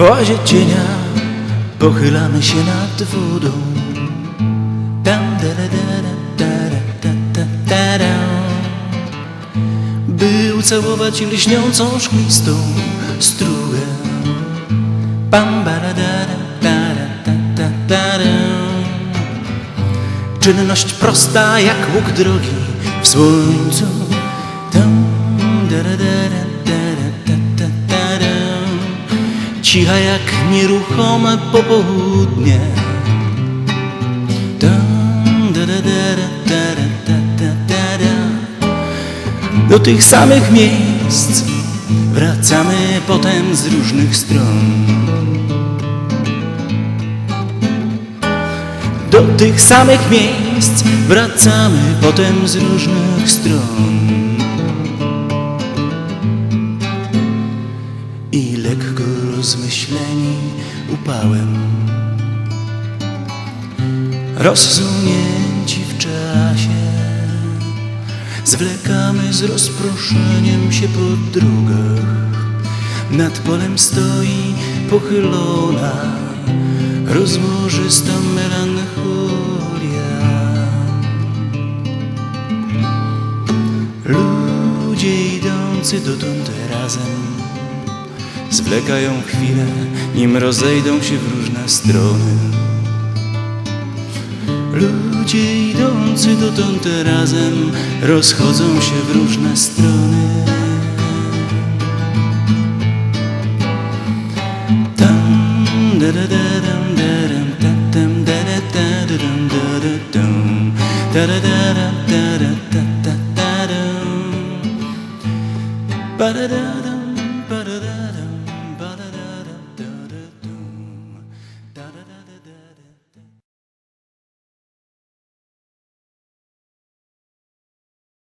wozie cienia Pochylamy się nad wodą Tam da da da da By ucałować lśniącą szklistą strugę Pam ba da da da Czynność prosta jak łuk drogi w słońcu Tam da da da Cicha jak nieruchome popołudnie. Do tych samych miejsc Wracamy potem z różnych stron. Do tych samych miejsc Wracamy potem z różnych stron. Lekko rozmyśleni upałem, rozsunięci w czasie, zwlekamy z rozproszeniem się po drogach. Nad polem stoi pochylona, rozłożysta melancholia. Ludzie idący dotąd razem Zwlekają chwilę, nim rozejdą się w różne strony. Ludzie idący dotąd razem rozchodzą się w różne strony. Tam, da, da, da, dam, da, dam, tam, tam, da, da, da, da, da, da, dam, da, da, da, da, da,